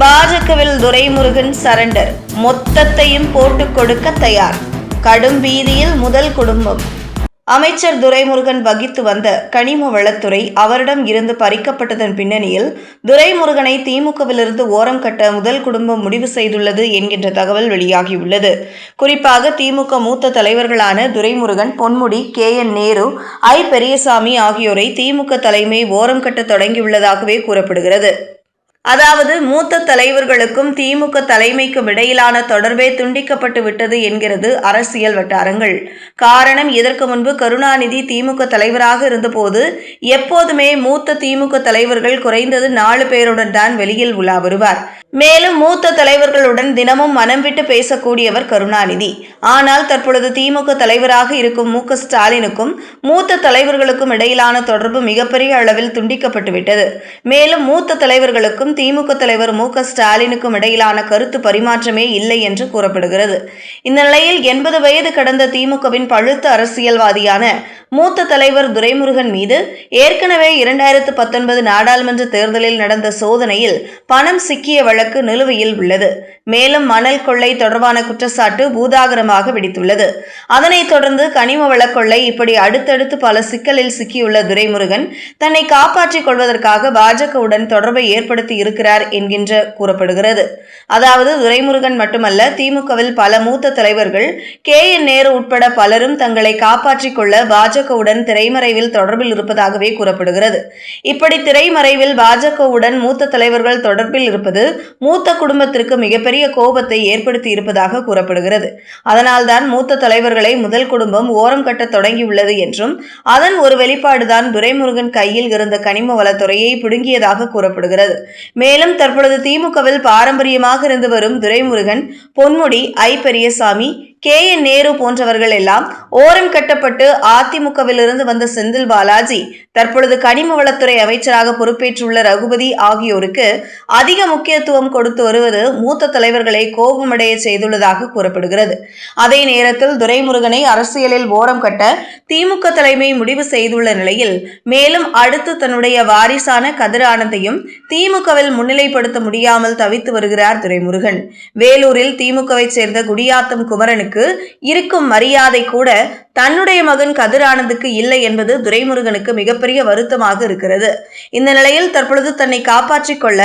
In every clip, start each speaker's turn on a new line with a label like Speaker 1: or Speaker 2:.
Speaker 1: பாஜகவில் துரைமுருகன் சரண்டர். மொத்தத்தையும் போட்டு கொடுக்க தயார். கடும் பீதியில் முதல் குடும்பம். அமைச்சர் துரைமுருகன் வகித்து வந்த கனிம வளத்துறை அவரிடம் இருந்து பறிக்கப்பட்டதன் பின்னணியில் துரைமுருகனை திமுகவிலிருந்து ஓரம் கட்ட முதல் குடும்பம் முடிவு செய்துள்ளது என்கின்ற தகவல் வெளியாகியுள்ளது. குறிப்பாக திமுக மூத்த தலைவர்களான துரைமுருகன் பொன்முடி கே. என். நேரு ஐ. பெரியசாமி ஆகியோரை திமுக தலைமை ஓரம் கட்ட தொடங்கியுள்ளதாகவே கூறப்படுகிறது. அதாவது மூத்த தலைவர்களுக்கும் திமுக தலைமைக்கும் இடையிலான தொடர்பே துண்டிக்கப்பட்டு விட்டது என்கிறது அரசியல் வட்டாரங்கள். காரணம் இதற்கு முன்பு கருணாநிதி திமுக தலைவராக இருந்தபோது எப்போதுமே மூத்த திமுக தலைவர்கள் குறைந்தது நாலு பேருடன் தான் வெளியில் உலா வருவார். மேலும் மூத்த தலைவர்களுடன் தினமும் மனம் விட்டு பேசக்கூடியவர் கருணாநிதி. ஆனால் தற்பொழுது திமுக தலைவராக இருக்கும் மு. ஸ்டாலினுக்கும் மூத்த தலைவர்களுக்கும் இடையிலான தொடர்பு மிகப்பெரிய அளவில் துண்டிக்கப்பட்டுவிட்டது. மேலும் மூத்த தலைவர்களுக்கும் திமுக தலைவர் மு. ஸ்டாலினுக்கும் இடையிலான கருத்து பரிமாற்றமே இல்லை என்று கூறப்படுகிறது. இந்த நிலையில் எண்பது வயது கடந்த திமுகவின் பழுத்த அரசியல்வாதியான மூத்த தலைவர் துரைமுருகன் மீது ஏற்கனவே இரண்டாயிரத்து பத்தொன்பது நாடாளுமன்ற தேர்தலில் நடந்த சோதனையில் பணம் சிக்கிய வழக்கு நிலுவையில் உள்ளது. மேலும் மணல் கொள்ளை தொடர்பான குற்றச்சாட்டு பூதாகரமாக வெடித்துள்ளது. அதனைத் தொடர்ந்து கனிம வழக்கொள்ளை இப்படி அடுத்தடுத்து பல சிக்கலில் சிக்கியுள்ள துரைமுருகன் தன்னை காப்பாற்றிக் கொள்வதற்காக பாஜகவுடன் தொடர்பை ஏற்படுத்தி இருக்கிறார் என்கின்ற கூறப்படுகிறது. அதாவது துரைமுருகன் மட்டுமல்ல திமுகவில் பல மூத்த தலைவர்கள் கே என் நேரு உட்பட பலரும் தங்களை காப்பாற்றிக் கொள்ள பாஜக பாஜகவுடன் திரைமறைவில் தொடர்பில் இருப்பதாகவே கூறப்படுகிறது. இப்படி திரைமறைவில் பாஜகவுடன் மூத்த தலைவர்கள் தொடர்பில் இருப்பது மூத்த குடும்பத்திற்கு மிகப்பெரிய கோபத்தை ஏற்படுத்தி இருப்பதாக கூறப்படுகிறது. அதனால்தான் மூத்த தலைவர்களை முதல் குடும்பம் ஓரம் கட்ட தொடங்கியுள்ளது என்றும் அதன் ஒரு வெளிப்பாடுதான் துரைமுருகன் கையில் இருந்த கனிம வளத்துறையை பிடுங்கியதாக கூறப்படுகிறது. மேலும் தற்பொழுது திமுகவில் பாரம்பரியமாக இருந்து வரும் துரைமுருகன் பொன்முடி ஐ பெரியசாமி கே. என். நேரு போன்றவர்கள் எல்லாம் ஓரம் கட்டப்பட்டு அதிமுகவிலிருந்து வந்த செந்தில் பாலாஜி தற்பொழுது கனிம வளத்துறை அமைச்சராக பொறுப்பேற்றுள்ள ரகுபதி ஆகியோருக்கு அதிக முக்கியத்துவம் கொடுத்து வருவது மூத்த தலைவர்களை கோபமடைய செய்துள்ளதாக கூறப்படுகிறது. அதே நேரத்தில் துரைமுருகனை அரசியலில் ஓரம் கட்ட திமுக தலைமை முடிவு செய்துள்ள நிலையில் மேலும் அடுத்து தன்னுடைய வாரிசான கதிர் ஆனந்தையும் திமுகவில் முன்னிலைப்படுத்த முடியாமல் தவித்து வருகிறார் துரைமுருகன். வேலூரில் திமுகவை சேர்ந்த குடியாத்தம் குமரனுக்கு இருக்கும் மரியாதை கூட தன்னுடைய மகன் கதிரானதுக்கு இல்லை என்பது துரைமுருகனுக்கு மிகப்பெரிய வருத்தமாக இருக்கிறது. இந்த நிலையில் தற்பொழுது தன்னை காப்பாற்றிக் கொள்ள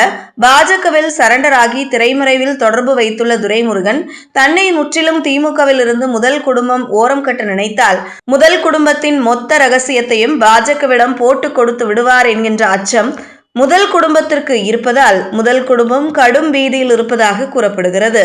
Speaker 1: பாஜகவில் சரண்டர் ஆகி திரைமறைவில் தொடர்பு வைத்துள்ள துரைமுருகன் தன்னை முற்றிலும் திமுகவில் இருந்து முதல் குடும்பம் ஓரம் கட்ட நினைத்தால் முதல் குடும்பத்தின் மொத்த ரகசியத்தையும் பாஜகவிடம் போட்டு கொடுத்து விடுவார் என்கின்ற அச்சம் முதல் குடும்பத்திற்கு இருப்பதால் முதல் குடும்பம் கடும் பீதியில் இருப்பதாக கூறப்படுகிறது.